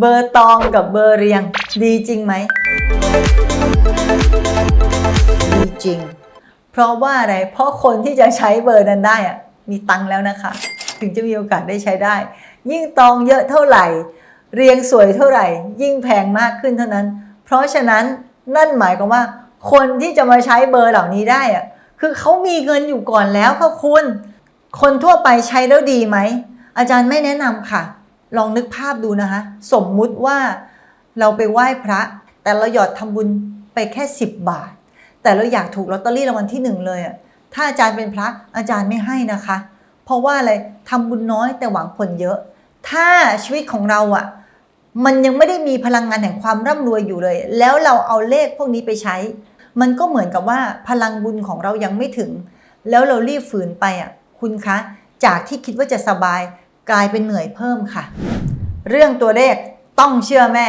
เบอร์ตองกับเบอร์เรียง ดีจริงไหม ดีจริง เพราะว่าอะไร เพราะคนที่จะใช้เบอร์นั้นได้อะมีตังแล้วนะคะ ถึงจะมีโอกาสได้ใช้ได้ ยิ่งตองเยอะเท่าไหร่ เรียงสวยเท่าไหร่ ยิ่งแพงมากขึ้นเท่านั้น เพราะฉะนั้นนั่นหมายความว่า คนที่จะมาใช้เบอร์เหล่านี้ได้อะคือเขามีเงินอยู่ก่อนแล้วค่ะคุณ คนทั่วไปใช้แล้วดีไหม อาจารย์ไม่แนะนำค่ะ ลองนึกภาพดูนะคะ สมมุติว่าเราไปไหว้พระ แต่เราหยอดทำบุญไปแค่ 10 บาท แต่เราอยากถูกลอตเตอรี่รางวัลที่หนึ่งเลยอะถ้าอาจารย์เป็นพระอาจารย์ไม่ให้นะคะ เพราะว่าอะไรทำบุญน้อยแต่หวังผลเยอะ ถ้าชีวิตของเราอะมันยังไม่ได้มีพลังงานแห่งความร่ำรวยอยู่เลย แล้วเราเอาเลขพวกนี้ไปใช้ มันก็เหมือนกับว่าพลังบุญของเรายังไม่ถึง แล้วเรารีบฝืนไปอะคุณคะ จากที่คิดว่าจะสบาย กลายเป็นเหนื่อยเพิ่มค่ะ เรื่องตัวเลขต้องเชื่อแม่